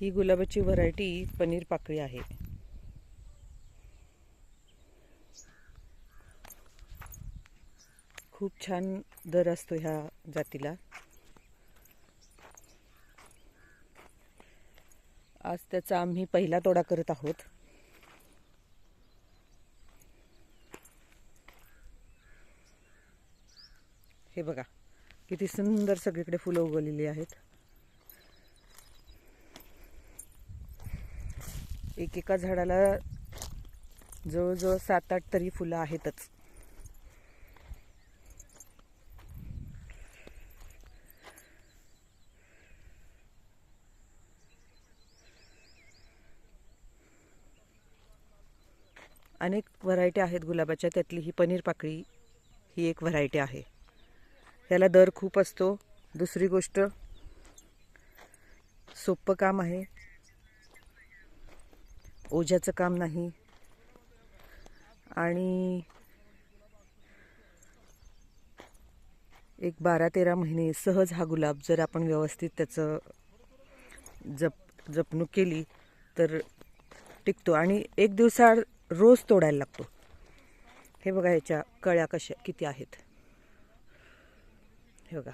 ही गुलाबाची व्हरायटी पनीर पाकळी आहे. खूप छान दर असतो ह्या जातीला. आज त्याचा आम्ही पहिला तोडा करत आहोत. हे बघा किती सुंदर सगळीकडे फुलं उगवलेली आहेत. एकेका झाडाला जवळजवळ सात आठ तरी फुलं आहेतच. अनेक व्हरायटी आहेत गुलाबाच्या त्यातली ही पनीर पाकळी ही एक व्हरायटी आहे. त्याला दर खूप असतो. दुसरी गोष्ट सोपं काम आहे. ओझ्याचं काम नाही. आणि एक बारा तेरा महिने सहज हा गुलाब जर आपण व्यवस्थित त्याचं जप जपणूक केली तर टिकतो. आणि एक दिवसाआड रोज तोडायला लागतो. हे बघा ह्याच्या कळ्या कशा किती आहेत. हे बघा.